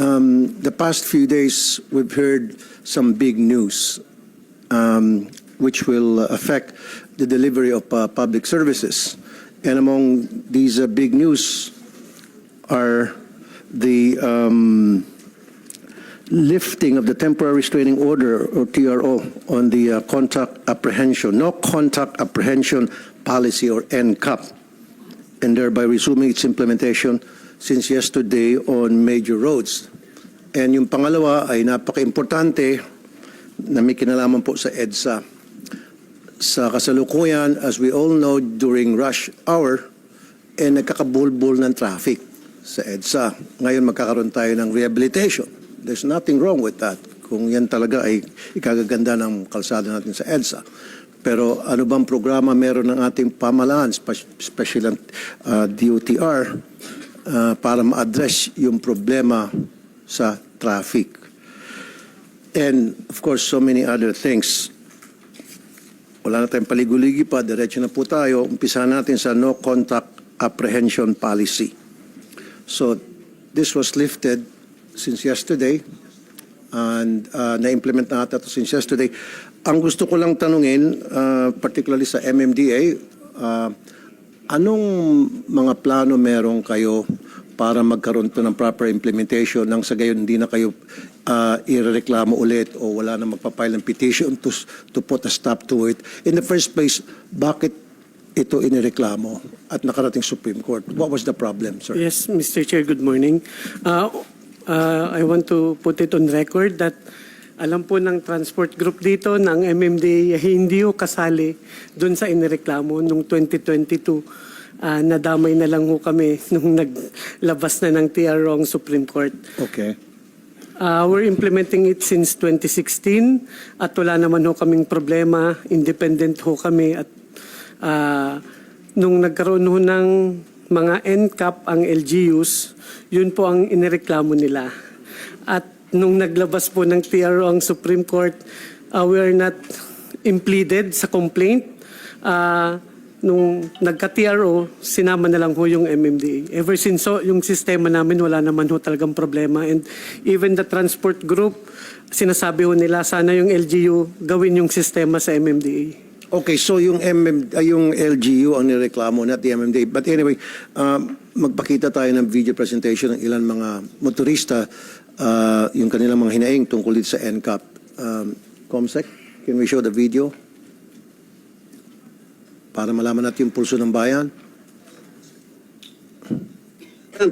Um, the past few days, we've heard some big news um, which will affect the delivery of uh, public services. And among these uh, big news are the um, lifting of the temporary restraining order or TRO on the uh, contact apprehension, no contact apprehension policy or NCAP, and thereby resuming its implementation since yesterday on major roads. And yung pangalawa ay napaka-importante na may kinalaman po sa EDSA. Sa kasalukuyan, as we all know, during rush hour, eh nagkakabulbul ng traffic sa EDSA. Ngayon magkakaroon tayo ng rehabilitation. There's nothing wrong with that. Kung yan talaga ay ikagaganda ng kalsada natin sa EDSA. Pero ano bang programa meron ng ating pamalaan, spe- especially ang uh, DOTR, uh, para ma-address yung problema sa traffic? And of course, so many other things. Wala na tayong paliguligi pa, diretso na po tayo. Umpisa natin sa no contact apprehension policy. So this was lifted since yesterday and uh, na-implement na ata ito since yesterday. Ang gusto ko lang tanungin, uh, particularly sa MMDA, uh, anong mga plano meron kayo para magkaroon to ng proper implementation nang sa gayon hindi na kayo uh, irereklamo ulit o wala na magpapile ng petition to, to put a stop to it. In the first place, bakit ito inireklamo at nakarating Supreme Court? What was the problem, sir? Yes, Mr. Chair, good morning. Uh, uh, I want to put it on record that alam po ng transport group dito ng MMDA hindi ho kasali doon sa inireklamo nung 2022. Uh, nadamay na lang ho kami nung naglabas na ng TRO ang Supreme Court. Okay. Uh, we're implementing it since 2016 at wala naman ho kaming problema. Independent ho kami at uh, nung nagkaroon ho ng mga NCAP ang LGUs, yun po ang inireklamo nila. At nung naglabas po ng TRO ang Supreme Court, uh, we are not impleaded sa complaint. Uh, nung nagka-TRO, sinama na lang ho yung MMDA. Ever since so, yung sistema namin, wala naman ho talagang problema. And even the transport group, sinasabi ho nila, sana yung LGU gawin yung sistema sa MMDA. Okay, so yung MM, ay, yung LGU ang nireklamo, not the MMDA. But anyway, um, magpakita tayo ng video presentation ng ilan mga motorista, uh, yung kanilang mga hinaing tungkol dito sa NCAP. Um, Comsec, can we show the video? Para malaman natin yung pulso ng bayan. Ang.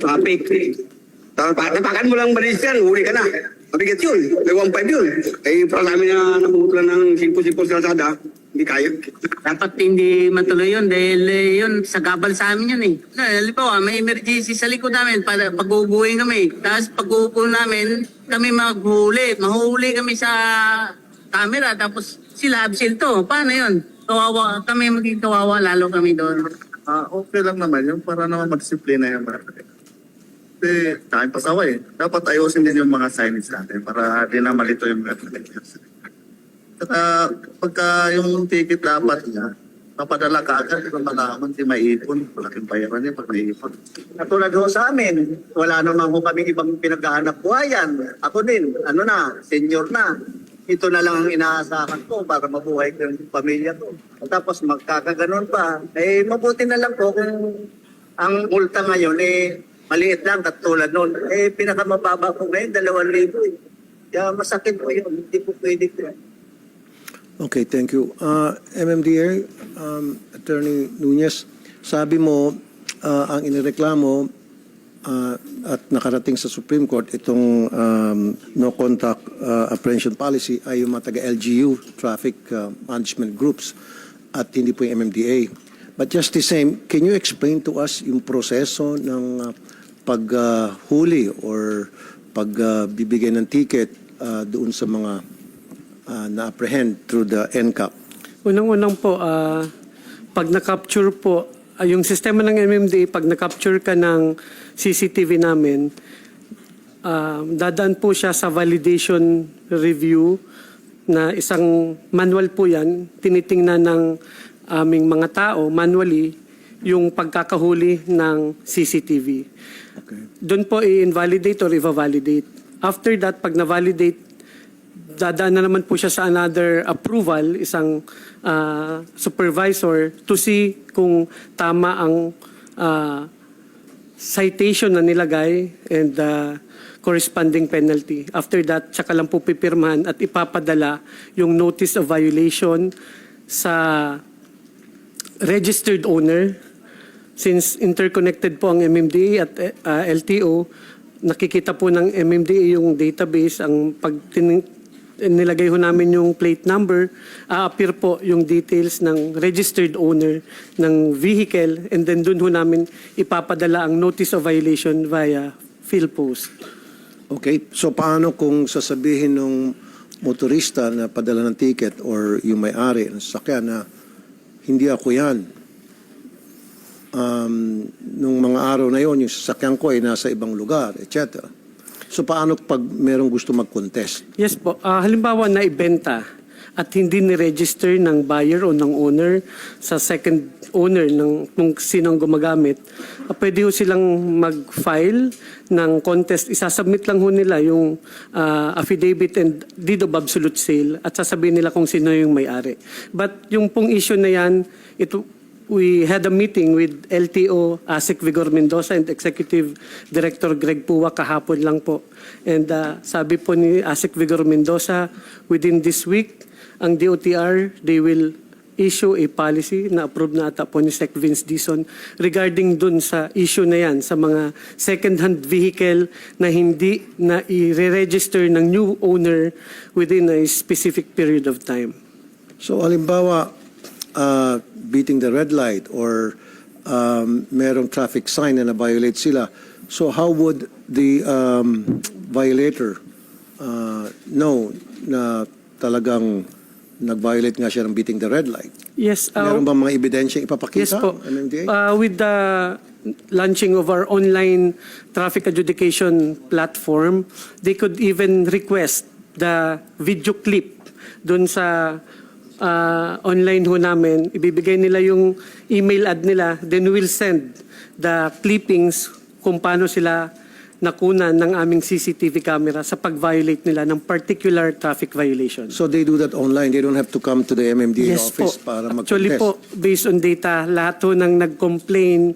Tapak- Tapakan mo lang balis yan, huli ka na. Mabigat yun. May 1.5 yun. Eh, para namin na nabutulan ng simpo-simpo sa kalsada, hindi kaya. Dapat hindi matuloy yun dahil eh, yun, sa gabal sa amin yun eh. Na, halimbawa, may emergency sa likod namin para pag-uubuhin kami. Tapos pag-uupo namin, kami maghuli. Mahuli kami sa camera tapos sila absent to. Paano yun? Kawawa, kami maging kawawa lalo kami doon. Ah, okay lang naman yun para naman mag-discipline yung mga Kasi kain pasaway. Dapat ayusin din yung mga signage natin para di na malito yung mga Saka pagka yung ticket dapat niya, papadala ka agad kung malaman di maipon. Malaking bayaran niya pag naipon. Katulad ho sa amin, wala naman ho kami ibang pinaghahanap buhayan. Ako din, ano na, senior na. Ito na lang ang inaasahan ko para mabuhay ko yung pamilya ko. Tapos magkakaganon pa. Eh, mabuti na lang po kung ang multa ngayon eh maliit lang katulad noon. Eh, pinakamababa ko ngayon, dalawang libo eh. Kaya masakit po yun. Hindi po pwede ko. Okay, thank you. Uh, MMDA, um, Attorney Nunez, sabi mo uh, ang inireklamo uh, at nakarating sa Supreme Court itong um, no contact uh, apprehension policy ay yung mga taga-LGU, traffic uh, management groups, at hindi po yung MMDA. But just the same, can you explain to us yung proseso ng uh, paghuli or pagbibigay ng ticket uh, doon sa mga uh, na-apprehend through the NCAP? Unang-unang po, ah, pag na-capture po, ah, yung sistema ng MMDA, pag na-capture ka ng CCTV namin, ah, dadaan po siya sa validation review na isang manual po yan, tinitingnan ng aming mga tao manually yung pagkakahuli ng CCTV. Okay. Doon po i-invalidate or i-validate. After that, pag na-validate, dadaan na naman po siya sa another approval, isang ah, supervisor, to see kung tama ang ah, citation na nilagay and the corresponding penalty. After that, tsaka lang po pipirmahan at ipapadala yung notice of violation sa registered owner. Since interconnected po ang MMDA at uh, LTO, nakikita po ng MMDA yung database, ang pag nilagay ho namin yung plate number, a-appear po yung details ng registered owner ng vehicle and then dun ho namin ipapadala ang notice of violation via PhilPost. Okay, so paano kung sasabihin ng motorista na padala ng ticket or yung may-ari ng sasakyan na hindi ako yan. Um, nung mga araw na yon, yung sasakyan ko ay nasa ibang lugar, etc. So paano pag merong gusto mag-contest? Yes po. Ah, halimbawa na ibenta at hindi ni-register ng buyer o ng owner sa second owner ng kung sino ang gumagamit, ah, pwede ho silang mag-file ng contest. Isasubmit lang ho nila yung ah, affidavit and deed of absolute sale at sasabihin nila kung sino yung may-ari. But yung pong issue na yan, ito, we had a meeting with LTO ASIC Vigor Mendoza and Executive Director Greg Puwa kahapon lang po. And uh, sabi po ni ASIC Vigor Mendoza, within this week, ang DOTR, they will issue a policy na approved na ata po ni Sec Vince Dison regarding dun sa issue na yan sa mga second-hand vehicle na hindi na i-register ng new owner within a specific period of time. So halimbawa, uh, beating the red light or um, merong traffic sign na na-violate sila. So how would the um, violator uh, know na talagang nag-violate nga siya ng beating the red light? Yes, uh, Meron ba mga ebidensya ipapakita? Yes po. MMDA? Uh, with the launching of our online traffic adjudication platform, they could even request the video clip doon sa uh, online ho namin. Ibibigay nila yung email ad nila, then we'll send the clippings kung paano sila nakunan ng aming CCTV camera sa pag-violate nila ng particular traffic violation. So they do that online. They don't have to come to the MMDA Yes office po. para mag Actually po, based on data, lahat po nang nag-complain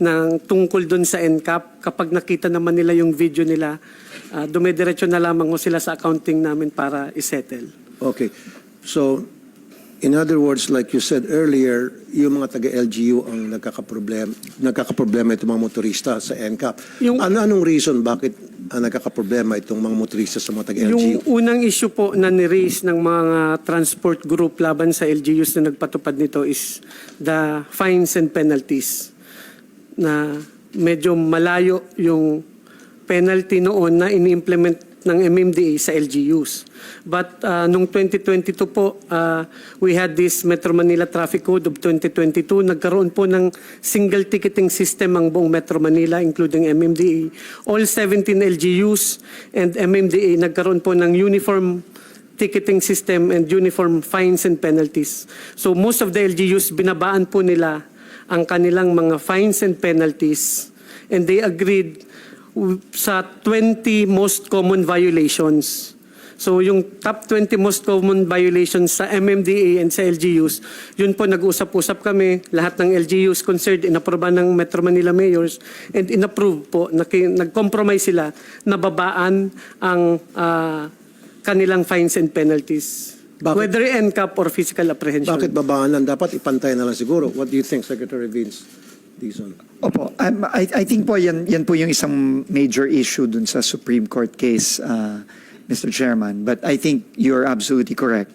ng tungkol doon sa NCAP, kapag nakita naman nila yung video nila, uh, dumediretso na lamang ho sila sa accounting namin para isettle. Okay. So, in other words, like you said earlier, yung mga taga-LGU ang nagkakaproblema, nagkakaproblema itong mga motorista sa NCAP. Yung- ano anong reason bakit ang nagkakaproblema itong mga motorista sa mga taga-LGU? Yung unang issue po na ni-raise ng mga transport group laban sa LGUs na nagpatupad nito is the fines and penalties na medyo malayo yung penalty noon na ini-implement ng MMDA sa LGUs. But uh, nung 2022 po, uh, we had this Metro Manila Traffic Code of 2022. Nagkaroon po ng single ticketing system ang buong Metro Manila, including MMDA. All 17 LGUs and MMDA nagkaroon po ng uniform ticketing system and uniform fines and penalties. So most of the LGUs, binabaan po nila ang kanilang mga fines and penalties and they agreed sa 20 most common violations. So yung top 20 most common violations sa MMDA and sa LGUs, yun po nag-usap-usap kami, lahat ng LGUs concerned, inaproba ng Metro Manila mayors, and inapprove po, nag-compromise sila na babaan ang ah, kanilang fines and penalties. Bakit? Whether NCAP or physical apprehension. Bakit babaan lang? Dapat ipantay na lang siguro. What do you think, Secretary Vince Dizon? Opo, um, I, I think po yan, yan po yung isang major issue dun sa Supreme Court case, uh, Mr. Chairman. But I think you're absolutely correct.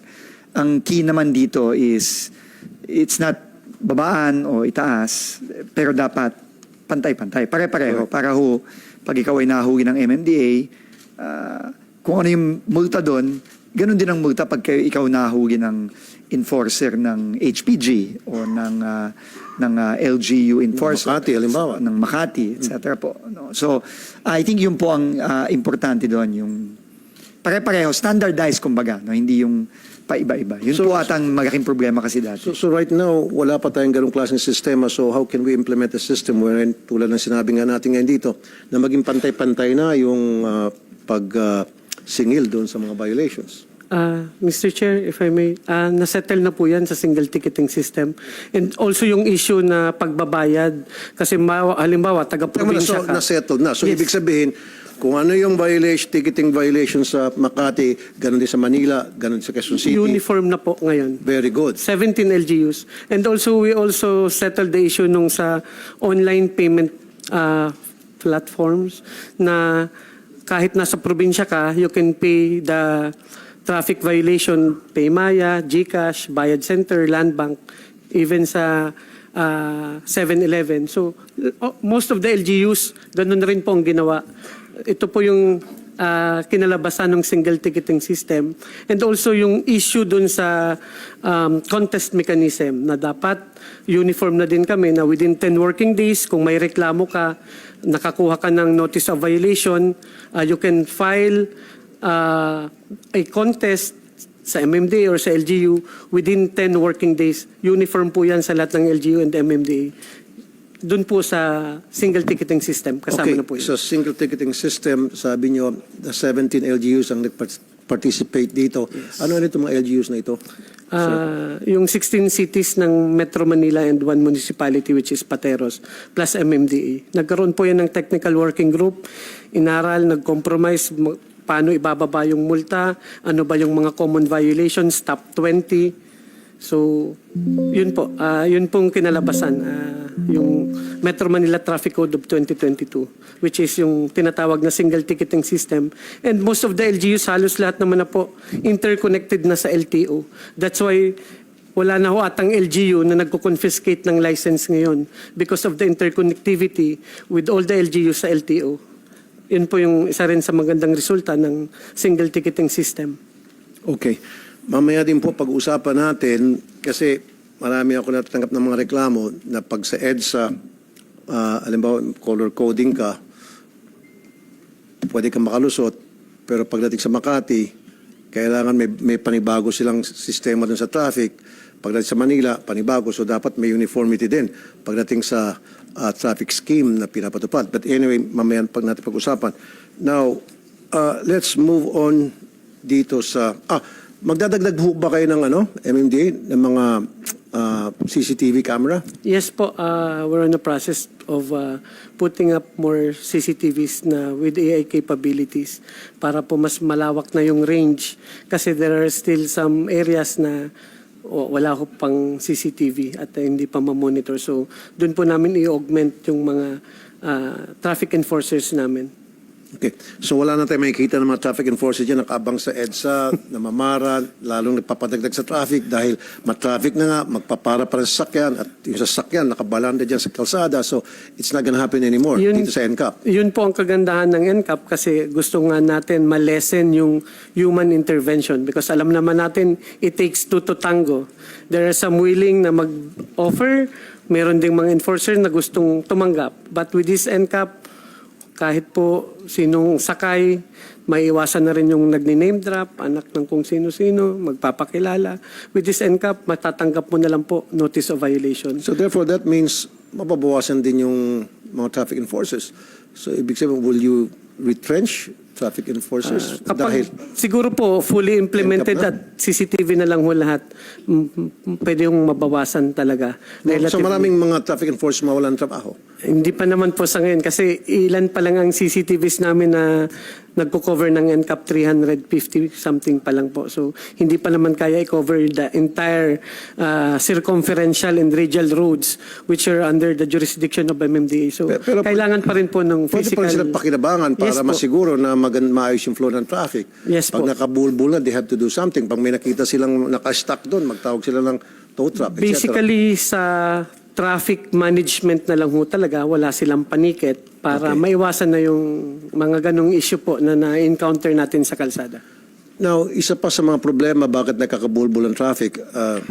Ang key naman dito is, it's not babaan o itaas, pero dapat pantay-pantay, pare-pareho. Para ho, pag ikaw ay nahuli ng MMDA, uh, kung ano yung multa doon, ganun din ang multa pag ikaw nahuli ng enforcer ng HPG o ng ah, ng ah, LGU enforcer Makati, halimbawa. ng Makati etc. po no? so I think yun po ang ah, importante doon yung pare-pareho, standardized kumbaga, no? hindi yung paiba-iba. Yun So- po atang malaking problema kasi dati. So, so right now, wala pa tayong ganong klaseng sistema. So how can we implement a system wherein, tulad ng sinabi nga natin ngayon dito, na maging pantay-pantay na yung ah, pag ah, singil doon sa mga violations? Ah, Mr. Chair, if I may, ah, nasettle na po yan sa single ticketing system. And also yung issue na pagbabayad. Kasi ma- halimbawa, taga-probinsya so, ka. na-settled na. So Yes. ibig sabihin, kung ano yung violation, ticketing violation sa Makati, ganun din sa Manila, ganun sa Quezon City. Uniform na po ngayon. Very good. 17 LGUs. And also, we also settled the issue nung sa online payment uh, platforms na kahit nasa probinsya ka, you can pay the traffic violation, Paymaya, GCash, Bayad Center, Land Bank, even sa uh, 7-Eleven. So, uh, most of the LGUs, ganun rin po ang ginawa. Ito po yung ah, kinalabasan ng single ticketing system and also yung issue dun sa um, contest mechanism na dapat uniform na din kami na within 10 working days kung may reklamo ka nakakuha ka ng notice of violation ah, you can file ah, a contest sa MMDA or sa LGU within 10 working days uniform po yan sa lahat ng LGU and MMDA dun po sa single ticketing system kasama okay, na po yun. sa single ticketing system, sabi nyo, the 17 LGUs ang nag-participate dito. Ano ano itong mga LGUs na ito? Ah, yung 16 cities ng Metro Manila and one municipality which is Pateros plus MMDA. Nagkaroon po yan ng technical working group, inaral, nag-compromise paano ibababa yung multa, ano ba yung mga common violations, top 20. So, yun po, ah, yun pong kinalabasan, ah, yung Metro Manila Traffic Code of 2022, which is yung tinatawag na single ticketing system. And most of the LGUs, halos lahat naman na po, interconnected na sa LTO. That's why wala na ho atang LGU na nagko-confiscate ng license ngayon because of the interconnectivity with all the LGUs sa LTO. Yun po yung isa rin sa magandang resulta ng single ticketing system. Okay. Mamaya din po pag-usapan natin kasi marami ako natatanggap ng mga reklamo na pag sa EDSA, uh, alimbawa color coding ka, pwede kang makalusot, pero pagdating sa Makati, kailangan may, may panibago silang sistema dun sa traffic. Pagdating sa Manila, panibago. So dapat may uniformity din pagdating sa uh, traffic scheme na pinapatupad. But anyway, mamaya pag natin pag-usapan. Now, uh, let's move on dito sa... Ah, magdadagdag ho ba kayo ng ano, MMDA, ng mga uh, CCTV camera? Yes po, uh, we're in the process of uh, putting up more CCTVs na with AI capabilities para po mas malawak na yung range kasi there are still some areas na o, wala ko pang CCTV at uh, hindi pa ma-monitor. So doon po namin i-augment yung mga uh, traffic enforcers namin. Okay. So wala na tayo makikita ng mga traffic enforcers dyan nakabang sa EDSA, namamara, lalong nagpapadagdag sa traffic dahil matraffic na nga, magpapara pa rin sa sasakyan at yung sasakyan nakabalanda dyan sa kalsada. So it's not gonna happen anymore Yun- dito sa NCAP. Yun po ang kagandahan ng NCAP kasi gusto nga natin malesen yung human intervention because alam naman natin it takes two to tango. There are some willing na mag-offer, meron ding mga enforcer na gustong tumanggap. But with this NCAP, kahit po sinong sakay, may iwasan na rin yung nagni-name drop, anak ng kung sino-sino, magpapakilala. With this NCAP, matatanggap mo na lang po notice of violation. So therefore that means mapabawasan din yung mga traffic enforcers. So ibig sabihin, will you retrench traffic enforcers? Ah, Kapag dahil siguro po fully implemented at CCTV na lang ho lahat, mm, pwede yung mabawasan talaga. so maraming mga traffic enforcers mawalan ng trabaho. Hindi pa naman po sa ngayon kasi ilan pa lang ang CCTVs namin na nagko-cover ng NCAP 350 something pa lang po. So hindi pa naman kaya i-cover the entire uh, circumferential and radial roads which are under the jurisdiction of MMDA. So Pero- pero- kailangan pa rin po ng Pwede physical... pa rin silang pakinabangan para Yes po. masiguro na magan maayos yung flow ng traffic. Yes Pag po. nakabulbul na, they have to do something. Pag may nakita silang naka-stuck doon, magtawag sila ng tow truck, etc. Basically, sa traffic management na lang ho talaga, wala silang paniket para Okay. maiwasan na yung mga ganong issue po na na-encounter natin sa kalsada. Now, isa pa sa mga problema bakit nakakabulbul ang traffic uh,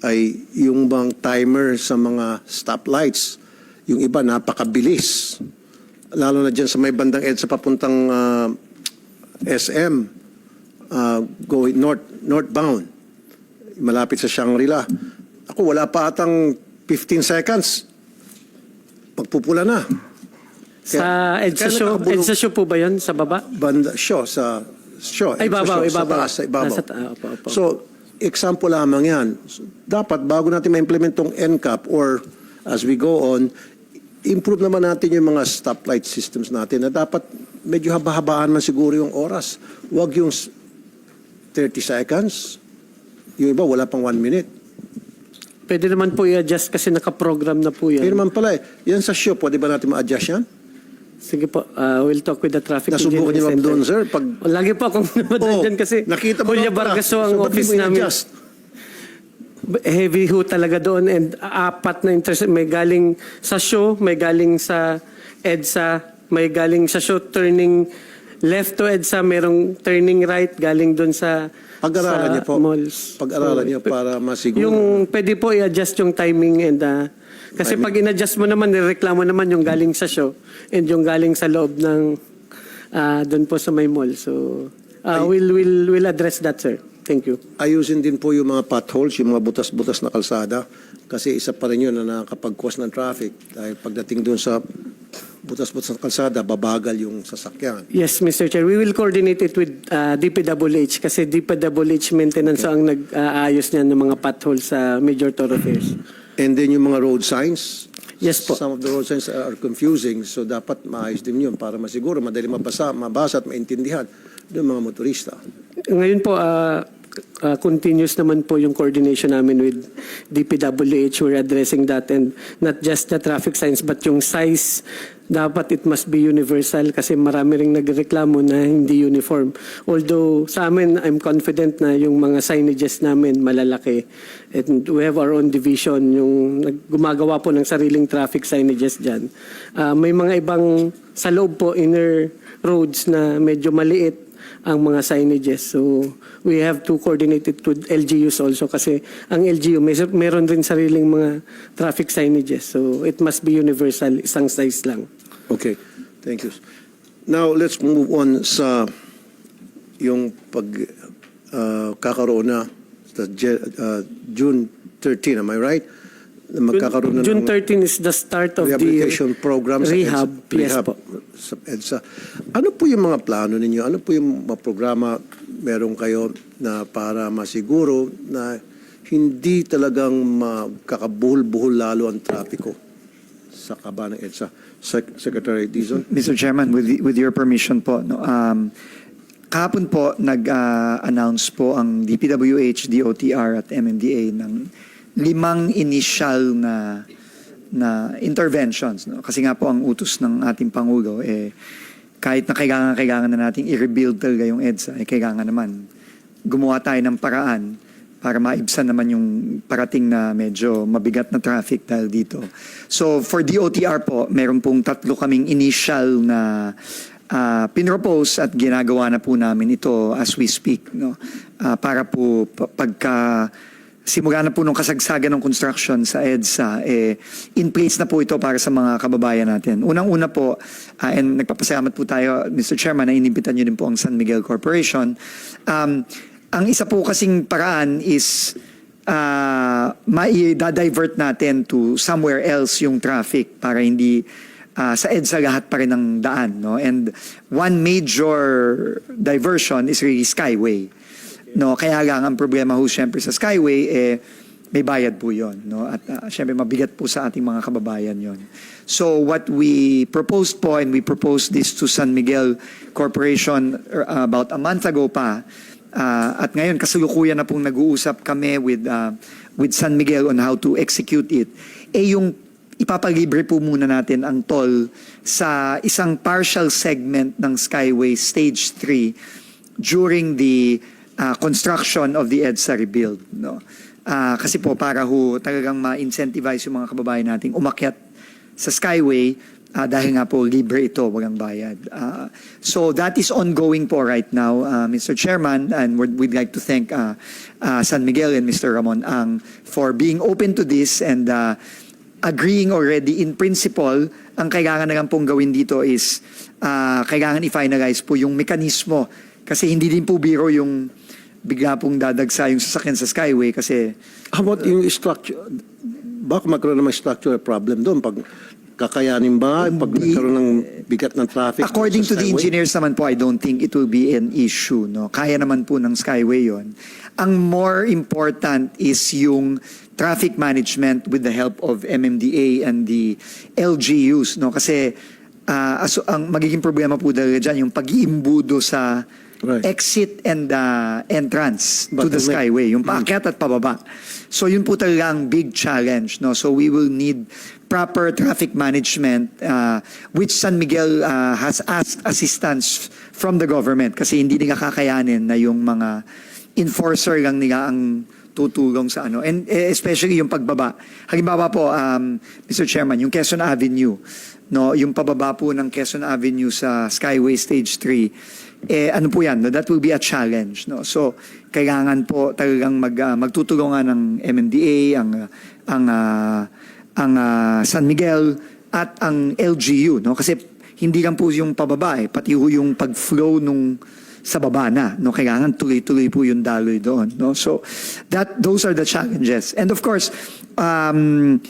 ay yung bang timer sa mga stoplights. Yung iba napakabilis. Lalo na dyan sa may bandang EDSA papuntang uh, SM. uh, going north, northbound, malapit sa Shangri-La. Ako, wala pa atang 15 seconds. Pagpupula na. Sa Kaya- EDSA kaya show, EDSA show po ba yun sa baba? banda show sa show Ay, sa ibabaw, show, ibabaw. sa taas, sa ibabaw. Nasa ta- opo, opo. so example lamang yan So, dapat bago natin ma-implement tong NCAP or as we go on improve naman natin yung mga stoplight systems natin na dapat medyo haba-habaan man siguro yung oras wag yung s- 30 seconds yung iba wala pang 1 minute Pwede naman po i-adjust kasi nakaprogram na po yan. Pero naman pala eh, yan sa show, pwede ba natin ma-adjust yan? Sige po, uh, we'll talk with the traffic Nasubukan niyo engineering ba doon, sir? Pag- Lagi po akong namadaan Oh, dyan kasi nakita mo Julia naman. Vargas ang So, office namin. in-adjust? Heavy ho talaga doon and apat na interest. May galing sa show, may galing sa EDSA, may galing sa show turning left to EDSA, merong turning right galing doon sa Pag-aralan niyo po. malls. Pag-aralan So, niyo para masiguro. Yung pwede po i-adjust yung timing and uh, kasi pag in-adjust mo naman, nireklamo naman yung galing sa show and yung galing sa loob ng uh, doon po sa may mall. So uh, we'll, we'll, we'll address that, sir. Thank you. ayusin din po yung mga potholes, yung mga butas-butas na kalsada. Kasi isa pa rin yun na nakakapag-cause ng traffic. Dahil pagdating doon sa butas-butas na kalsada, babagal yung sasakyan. Yes, Mr. Chair. We will coordinate it with uh, DPWH kasi DPWH maintenance ang nag-aayos niyan ng mga potholes sa major thoroughfares. And then yung mga road signs. Yes po. Some of the road signs are confusing. So dapat maayos din yun para masiguro, madali mabasa, mabasa at maintindihan ng mga motorista. Ngayon po, uh, uh, continuous naman po yung coordination namin with DPWH. We're addressing that and not just the traffic signs but yung size, dapat it must be universal kasi marami ring nagreklamo na hindi uniform. Although sa amin, I'm confident na yung mga signages namin malalaki. And we have our own division, yung gumagawa po ng sariling traffic signages dyan. Uh, may mga ibang sa loob po, inner roads na medyo maliit ang mga signages. So, we have to coordinate it with LGUs also kasi ang LGU may meron rin sariling mga traffic signages. So, it must be universal, isang size lang. Okay, thank you. Now, let's move on sa yung pag uh, kakaroon na sa uh, June 13, am I right? Magkakaroon na June ng 13 is the start of the rehab. Yes rehab po. Sa EDSA. Ano po yung mga plano ninyo? Ano po yung mga programa meron kayo na para masiguro na hindi talagang makakabuhol-buhol lalo ang trapiko sa kaba ng EDSA? Sec- Secretary Dizon? Mr. Chairman, with, with your permission po, no, um, kahapon po nag-announce po ang DPWH, DOTR at MMDA ng limang initial na na interventions. No? Kasi nga po ang utos ng ating Pangulo, eh, kahit na kailangan, kailangan na nating i-rebuild talaga yung EDSA, eh, kailangan naman gumawa tayo ng paraan para maibsan naman yung parating na medyo mabigat na traffic dahil dito. So for DOTR po, meron pong tatlo kaming initial na uh, pinropose at ginagawa na po namin ito as we speak. No? Ah, para po pa- pagka simula na po nung kasagsagan ng construction sa EDSA, eh, in place na po ito para sa mga kababayan natin. Unang-una po, ah, and nagpapasalamat po tayo, Mr. Chairman, na inimbitan niyo din po ang San Miguel Corporation. Um, ang isa po kasing paraan is uh, mai-divert natin to somewhere else yung traffic para hindi ah, sa EDSA lahat pa rin ng daan. No? And one major diversion is really Skyway. No, kaya lang ang problema ho syempre sa Skyway eh may bayad po 'yon, no? At uh, syempre mabigat po sa ating mga kababayan 'yon. So what we proposed po and we proposed this to San Miguel Corporation uh, about a month ago pa. Uh, at ngayon kasalukuyan na pong nag-uusap kami with uh, with San Miguel on how to execute it. Eh yung ipapalibre po muna natin ang toll sa isang partial segment ng Skyway Stage 3 during the uh, construction of the EDSA rebuild. No? Ah, kasi po para ho talagang ma-incentivize yung mga kababayan nating umakyat sa Skyway ah, dahil nga po libre ito, walang bayad. Ah, so that is ongoing po right now, ah, Mr. Chairman, and we'd, we'd like to thank ah, ah, San Miguel and Mr. Ramon Ang for being open to this and ah, agreeing already in principle, ang kailangan na lang pong gawin dito is ah, kailangan i-finalize po yung mekanismo Kasi hindi din po biro yung bigla pong dadagsa yung sasakyan sa Skyway kasi How about yung structure? Baka magkaroon ng structural problem doon pag kakayanin ba pag nagkaroon ng bigat ng traffic? According to the engineers naman po, I don't think it will be an issue. No? Kaya naman po ng Skyway yon. Ang more important is yung traffic management with the help of MMDA and the LGUs. No? Kasi ah, aso, ang magiging problema po talaga dyan, yung pag-iimbudo sa Right. exit and uh, entrance to the Bottleneck. Skyway, yung paakyat at pababa. So yun po talaga ang big challenge. No? So we will need proper traffic management uh, which San Miguel uh, has asked assistance from the government kasi hindi nila kakayanin na yung mga enforcer lang nila ang tutulong sa ano. And eh, especially yung pagbaba. Halimbawa po, um, Mr. Chairman, yung Quezon Avenue, no, yung pababa po ng Quezon Avenue sa Skyway Stage 3, eh ano po yan, no? that will be a challenge. No? So, kailangan po talagang mag, ah, magtutulungan ng MMDA, ang, ang, ah, ang ah, San Miguel, at ang LGU. No? Kasi hindi lang po yung pababa, eh, pati po yung pag-flow nung sa baba na. No? Kailangan tuloy-tuloy po yung daloy doon. No? So, that, those are the challenges. And of course, um,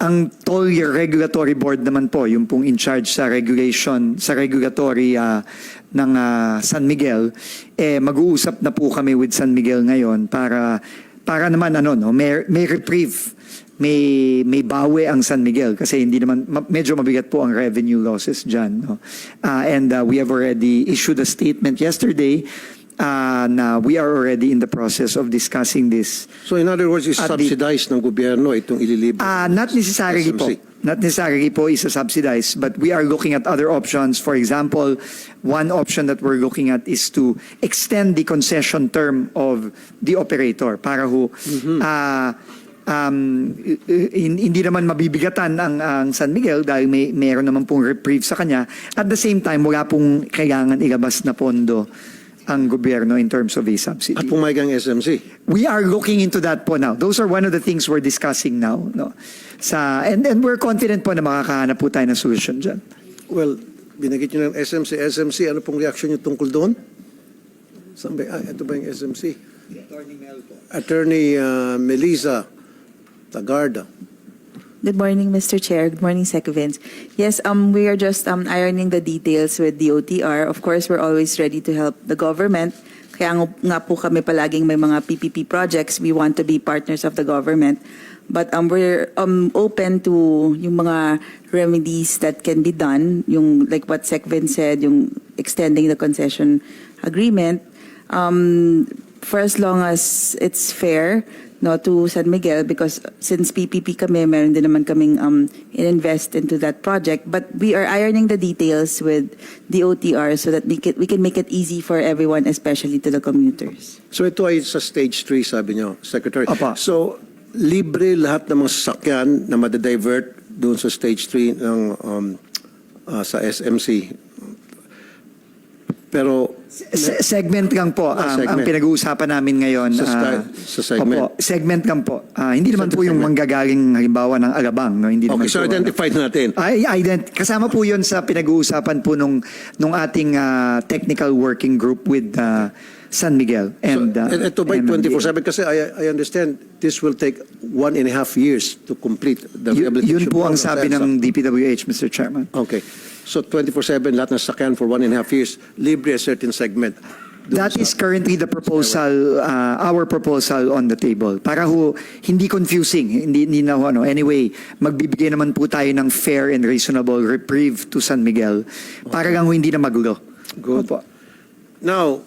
ang toll regulatory board naman po, yung pong in charge sa regulation, sa regulatory ah, ng ah, San Miguel, eh mag-uusap na po kami with San Miguel ngayon para para naman ano no, may, may reprieve, may may bawi ang San Miguel kasi hindi naman ma- medyo mabigat po ang revenue losses diyan no. Ah, and ah, we have already issued a statement yesterday ah, na we are already in the process of discussing this So in other words, is At the- subsidized ng gobyerno itong ililibre? Ah, not necessarily po. Not necessarily po is subsidized, but we are looking at other options. For example, one option that we're looking at is to extend the concession term of the operator para ho ah, um, i- i- hindi naman mabibigatan ang, ang San Miguel dahil may meron naman pong reprieve sa kanya. At the same time, wala pong kailangan ilabas na pondo ang gobyerno in terms of a subsidy. At pumayag ang SMC. We are looking into that po now. Those are one of the things we're discussing now. No? Sa, and, and we're confident po na makakahanap po tayo ng solution dyan. Well, binagit nyo ng SMC. SMC, ano pong reaction nyo tungkol doon? Saan ba? Ah, ito ba yung SMC? Attorney uh, Melissa Tagarda. Good morning, Mr. Chair. Good morning, Secovins. Yes, um, we are just um, ironing the details with the OTR. Of course, we're always ready to help the government. Kaya nga, po kami palaging may mga PPP projects. We want to be partners of the government. But um, we're um, open to yung mga remedies that can be done. Yung like what Secvin said, yung extending the concession agreement. Um, for as long as it's fair no to San Miguel because since PPP kami meron din naman kaming um invest into that project but we are ironing the details with the OTR so that we can we can make it easy for everyone especially to the commuters. So ito ay sa stage 3, sabi nyo, Secretary. Apa. So, libre lahat ng mga sasakyan na madadivert doon sa stage 3 ng um, ah, sa SMC. Pero, Se- segment lang po Ah, ang, ang segment. pinag-uusapan namin ngayon. Sa sky- ah, sa segment. Opo, segment lang po. Ah, hindi naman po yung manggagaling halimbawa ng Alabang. No? Hindi naman okay, so po, ano. identified natin. Ay, ident kasama po 'yon sa pinag-uusapan po nung nung ating ah, technical working group with ah, San Miguel and so, ah, and ito ba MMDA. 24-7? Kasi I, I understand this will take one and a half years to complete the Yun, rehabilitation. yun po ang program sabi ng DPWH, Mr. Chairman. Okay. So 24-7, lahat ng sasakyan for one and a half years, libre a certain segment. That is currently the proposal, uh, our proposal on the table. Para ho, hindi confusing, hindi, hindi na ho, ano. Anyway, magbibigay naman po tayo ng fair and reasonable reprieve to San Miguel para lang ho hindi na magulo. Good. Opo. Now,